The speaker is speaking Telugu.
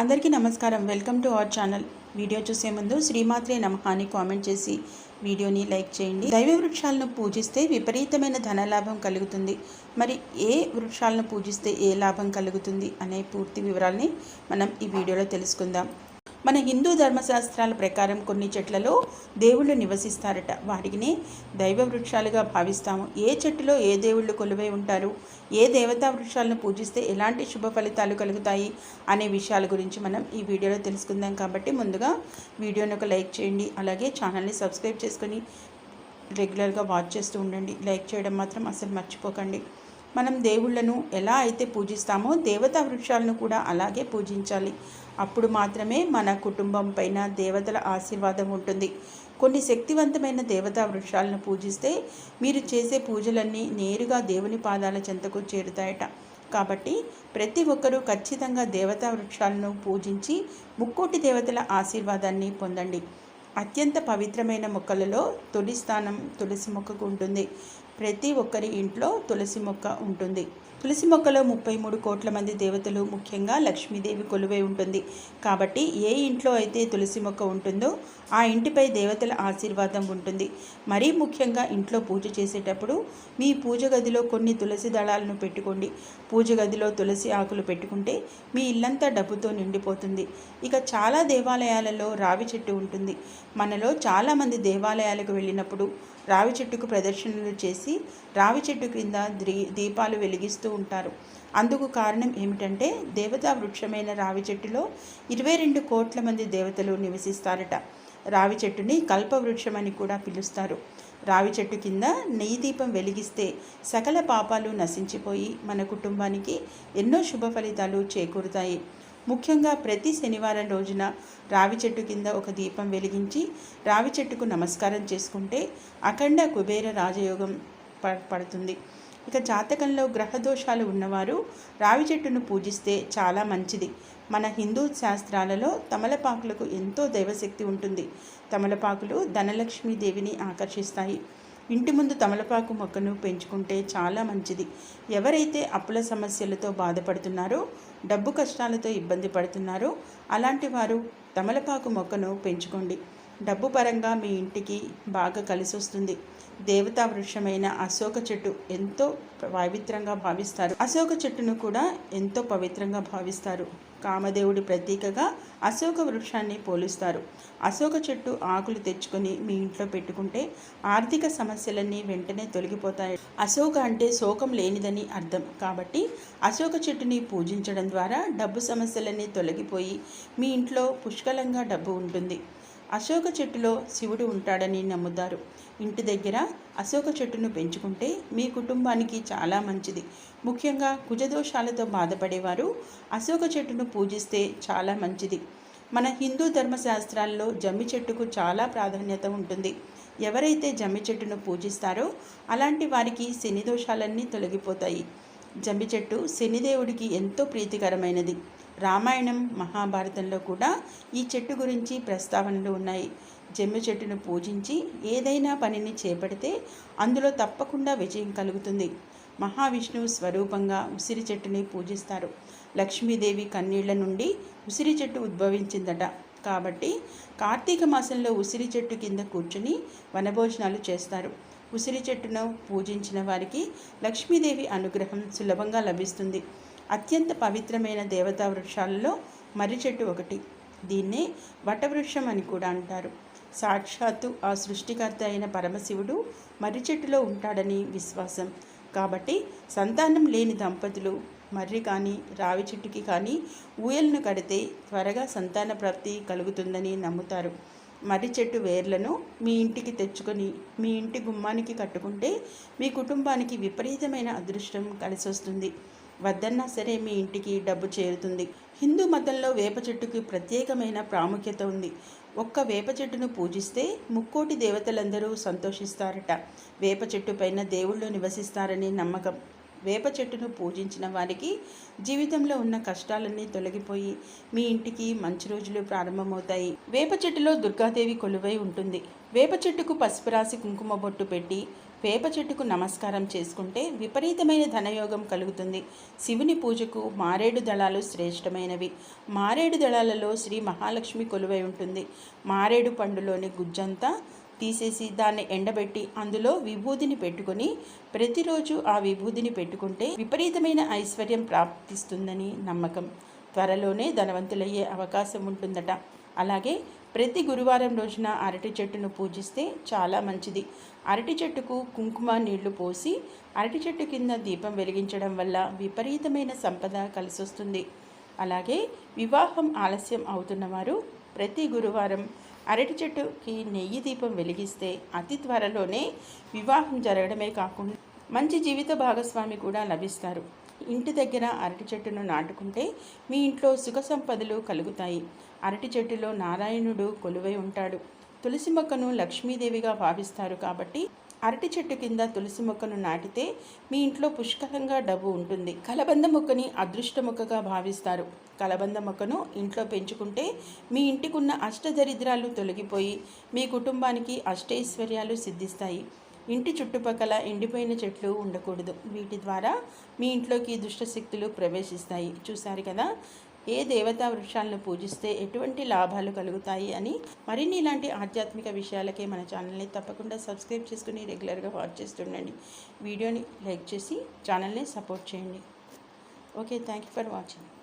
అందరికీ నమస్కారం. Welcome to our channel. Video చూసే ముందు శ్రీమాత్రే నమః కామెంట్ చేసి వీడియోని లైక్ చేయండి. దైవ వృక్షాలను పూజిస్తే విపరీతమైన ధనలాభం కలుగుతుంది. మరి ఏ వృక్షాలను పూజిస్తే ఏ లాభం కలుగుతుంది అనే పూర్తి వివరాల్ని మనం ఈ వీడియోలో తెలుసుకుందాం. మన హిందూ ధర్మశాస్త్రాల ప్రకారం కొన్ని చెట్లలో దేవుళ్ళు నివసిస్తారట. వాటిని దైవ వృక్షాలుగా భావిస్తాము. ఏ చెట్టులో ఏ దేవుళ్ళు కొలువై ఉంటారు? ఏ దేవతా వృక్షాలను పూజిస్తే ఎలాంటి శుభ ఫలితాలు కలుగుతాయి? అనే విషయాల గురించి మనం ఈ వీడియోలో తెలుసుకుందాం కాబట్టి ముందుగా వీడియోని ఒక లైక్ చేయండి. అలాగే ఛానల్ని సబ్స్క్రైబ్ చేసుకొని రెగ్యులర్గా వాచ్ చేస్తూ ఉండండి. లైక్ చేయడం మాత్రం అసలు మర్చిపోకండి. మనం దేవుళ్ళను ఎలా అయితే పూజిస్తామో దేవతా వృక్షాలను కూడా అలాగే పూజించాలి. అప్పుడు మాత్రమే మన కుటుంబం పైన దేవతల ఆశీర్వాదం ఉంటుంది. కొన్ని శక్తివంతమైన దేవతా వృక్షాలను పూజిస్తే మీరు చేసే పూజలన్నీ నేరుగా దేవుని పాదాల చెంతకు చేరుతాయట. కాబట్టి ప్రతి ఒక్కరూ ఖచ్చితంగా దేవతా వృక్షాలను పూజించి ముక్కోటి దేవతల ఆశీర్వాదాన్ని పొందండి. అత్యంత పవిత్రమైన మొక్కలలో తొలి స్థానం తులసి మొక్కకు ఉంటుంది. ప్రతి ఒక్కరి ఇంట్లో తులసి మొక్క ఉంటుంది. తులసి మొక్కలో ముప్పై మూడు కోట్ల మంది దేవతలు ముఖ్యంగా లక్ష్మీదేవి కొలువై ఉంటుంది. కాబట్టి ఏ ఇంట్లో అయితే తులసి మొక్క ఉంటుందో ఆ ఇంటిపై దేవతల ఆశీర్వాదం ఉంటుంది. మరీ ముఖ్యంగా ఇంట్లో పూజ చేసేటప్పుడు మీ పూజ గదిలో కొన్ని తులసి దళాలను పెట్టుకోండి. పూజ గదిలో తులసి ఆకులు పెట్టుకుంటే మీ ఇల్లంతా డబ్బుతో నిండిపోతుంది. ఇక చాలా దేవాలయాలలో రావి చెట్టు ఉంటుంది. మనలో చాలామంది దేవాలయాలకు వెళ్ళినప్పుడు రావి చెట్టుకు ప్రదర్శనలు చేసి రావి చెట్టు క్రింద ద్రీ దీపాలు వెలిగిస్తూ ఉంటారు. అందుకు కారణం ఏమిటంటే దేవతా వృక్షమైన రావి చెట్టులో ఇరవై రెండు కోట్ల మంది దేవతలు నివసిస్తారట. రావి చెట్టుని కల్పవృక్షం అని కూడా పిలుస్తారు. రావి చెట్టు కింద నెయ్యి దీపం వెలిగిస్తే సకల పాపాలు నశించిపోయి మన కుటుంబానికి ఎన్నో శుభ ఫలితాలు చేకూరుతాయి. ముఖ్యంగా ప్రతి శనివారం రోజున రావి చెట్టు కింద ఒక దీపం వెలిగించి రావి చెట్టుకు నమస్కారం చేసుకుంటే అఖండ కుబేర రాజయోగం ప పడుతుంది. ఇక జాతకంలో గ్రహదోషాలు ఉన్నవారు రావి చెట్టును పూజిస్తే చాలా మంచిది. మన హిందూ శాస్త్రాలలో తమలపాకులకు ఎంతో దైవశక్తి ఉంటుంది. తమలపాకులు ధనలక్ష్మీదేవిని ఆకర్షిస్తాయి. ఇంటి ముందు తమలపాకు మొక్కను పెంచుకుంటే చాలా మంచిది. ఎవరైతే అప్పుల సమస్యలతో బాధపడుతున్నారో డబ్బు కష్టాలతో ఇబ్బంది పడుతున్నారో అలాంటి వారు తమలపాకు మొక్కను పెంచుకోండి. డబ్బు పరంగా మీ ఇంటికి బాగా కలిసి వస్తుంది దేవతా వృక్షమైన అశోక చెట్టు ఎంతో పవిత్రంగా భావిస్తారు. అశోక చెట్టును కూడా ఎంతో పవిత్రంగా భావిస్తారు. కామదేవుడి ప్రతీకగా అశోక వృక్షాన్ని పోలుస్తారు. అశోక చెట్టు ఆకులు తెచ్చుకొని మీ ఇంట్లో పెట్టుకుంటే ఆర్థిక సమస్యలన్నీ వెంటనే తొలగిపోతాయి. అశోక అంటే శోకం లేనిదని అర్థం. కాబట్టి అశోక చెట్టుని పూజించడం ద్వారా డబ్బు సమస్యలన్నీ తొలగిపోయి మీ ఇంట్లో పుష్కలంగా డబ్బు ఉంటుంది. అశోక చెట్టులో శివుడు ఉంటాడని నమ్ముతారు. ఇంటి దగ్గర అశోక చెట్టును పెంచుకుంటే మీ కుటుంబానికి చాలా మంచిది. ముఖ్యంగా కుజదోషాలతో బాధపడేవారు అశోక చెట్టును పూజిస్తే చాలా మంచిది. మన హిందూ ధర్మశాస్త్రాల్లో జమ్మి చెట్టుకు చాలా ప్రాధాన్యత ఉంటుంది. ఎవరైతే జమ్మి చెట్టును పూజిస్తారో అలాంటి వారికి శని దోషాలన్నీ తొలగిపోతాయి. జమ్మి చెట్టు శనిదేవుడికి ఎంతో ప్రీతికరమైనది. రామాయణం మహాభారతంలో కూడా ఈ చెట్టు గురించి ప్రస్తావనలు ఉన్నాయి. జమ్మి చెట్టును పూజించి ఏదైనా పనిని చేపడితే అందులో తప్పకుండా విజయం కలుగుతుంది. మహావిష్ణువు స్వరూపంగా ఉసిరి చెట్టుని పూజిస్తారు. లక్ష్మీదేవి కన్నీళ్ళ నుండి ఉసిరి చెట్టు ఉద్భవించిందట. కాబట్టి కార్తీక మాసంలో ఉసిరి చెట్టు కింద కూర్చుని వనభోజనాలు చేస్తారు. ఉసిరి చెట్టును పూజించిన వారికి లక్ష్మీదేవి అనుగ్రహం సులభంగా లభిస్తుంది. అత్యంత పవిత్రమైన దేవతా వృక్షాలలో మర్రి చెట్టు ఒకటి. దీన్నే వటవృక్షం అని కూడా అంటారు. సాక్షాత్తు ఆ సృష్టికర్త అయిన పరమశివుడు మర్రి చెట్టులో ఉంటాడని విశ్వాసం. కాబట్టి సంతానం లేని దంపతులు మర్రి కానీ రావి చెట్టుకి కానీ ఊయలను కడితే త్వరగా సంతాన ప్రాప్తి కలుగుతుందని నమ్ముతారు. మర్రి చెట్టు వేర్లను మీ ఇంటికి తెచ్చుకొని మీ ఇంటి గుమ్మానికి కట్టుకుంటే మీ కుటుంబానికి విపరీతమైన అదృష్టం కలిసొస్తుంది. వద్దన్నా సరే మీ ఇంటికి డబ్బు చేరుతుంది. హిందూ మతంలో వేప చెట్టుకి ప్రత్యేకమైన ప్రాముఖ్యత ఉంది. ఒక్క వేప చెట్టును పూజిస్తే ముక్కోటి దేవతలందరూ సంతోషిస్తారట. వేప చెట్టు పైన దేవుళ్ళు నివసిస్తారని నమ్మకం. వేప చెట్టును పూజించిన వారికి జీవితంలో ఉన్న కష్టాలన్నీ తొలగిపోయి మీ ఇంటికి మంచి రోజులు ప్రారంభమవుతాయి. వేప చెట్టులో దుర్గాదేవి కొలువై ఉంటుంది. వేప చెట్టుకు పసుపు రాసి కుంకుమ బొట్టు పెట్టి వేప చెట్టుకు నమస్కారం చేసుకుంటే విపరీతమైన ధనయోగం కలుగుతుంది. శివుని పూజకు మారేడు దళాలు శ్రేష్టమైనవి. మారేడు దళాలలో శ్రీ మహాలక్ష్మి కొలువై ఉంటుంది. మారేడు పండులోని గుజ్జంతా తీసేసి దాన్ని ఎండబెట్టి అందులో విభూదిని పెట్టుకొని ప్రతిరోజు ఆ విభూదిని పెట్టుకుంటే విపరీతమైన ఐశ్వర్యం ప్రాప్తిస్తుందని నమ్మకం. త్వరలోనే ధనవంతులయ్యే అవకాశం ఉంటుందట. అలాగే ప్రతి గురువారం రోజున అరటి చెట్టును పూజిస్తే చాలా మంచిది. అరటి చెట్టుకు కుంకుమ నీళ్ళు పోసి అరటి చెట్టు కింద దీపం వెలిగించడం వల్ల విపరీతమైన సంపద కలిసొస్తుంది. అలాగే వివాహం ఆలస్యం అవుతున్నవారు ప్రతి గురువారం అరటి చెట్టుకి నెయ్యి దీపం వెలిగిస్తే అతి త్వరలోనే వివాహం జరగడమే కాకుండా మంచి జీవిత భాగస్వామి కూడా లభిస్తారు. ఇంటి దగ్గర అరటి చెట్టును నాటుకుంటే మీ ఇంట్లో సుఖ సంపదలు కలుగుతాయి. అరటి చెట్టులో నారాయణుడు కొలువై ఉంటాడు. తులసి మొక్కను లక్ష్మీదేవిగా భావిస్తారు కాబట్టి అరటి చెట్టు కింద తులసి మొక్కను నాటితే మీ ఇంట్లో పుష్కలంగా డబ్బు ఉంటుంది. కలబంద మొక్కని అదృష్ట మొక్కగా భావిస్తారు. కలబంద మొక్కను ఇంట్లో పెంచుకుంటే మీ ఇంటికున్న అష్టదరిద్రాలు తొలగిపోయి మీ కుటుంబానికి అష్టైశ్వర్యాలు సిద్ధిస్తాయి. ఇంటి చుట్టుపక్కల ఎండిపోయిన చెట్లు ఉండకూడదు. వీటి ద్వారా మీ ఇంట్లోకి దుష్టశక్తులు ప్రవేశిస్తాయి. చూశారు కదా? ఏ దేవతా వృక్షాలను పూజిస్తే ఎటువంటి లాభాలు కలుగుతాయి అని మరిన్ని ఇలాంటి ఆధ్యాత్మిక విషయాలకే మన ఛానల్ని తప్పకుండా సబ్స్క్రైబ్ చేసుకుని రెగ్యులర్గా వాచ్ చేస్తుండండి. వీడియోని లైక్ చేసి ఛానల్ని సపోర్ట్ చేయండి. Okay thank you for watching.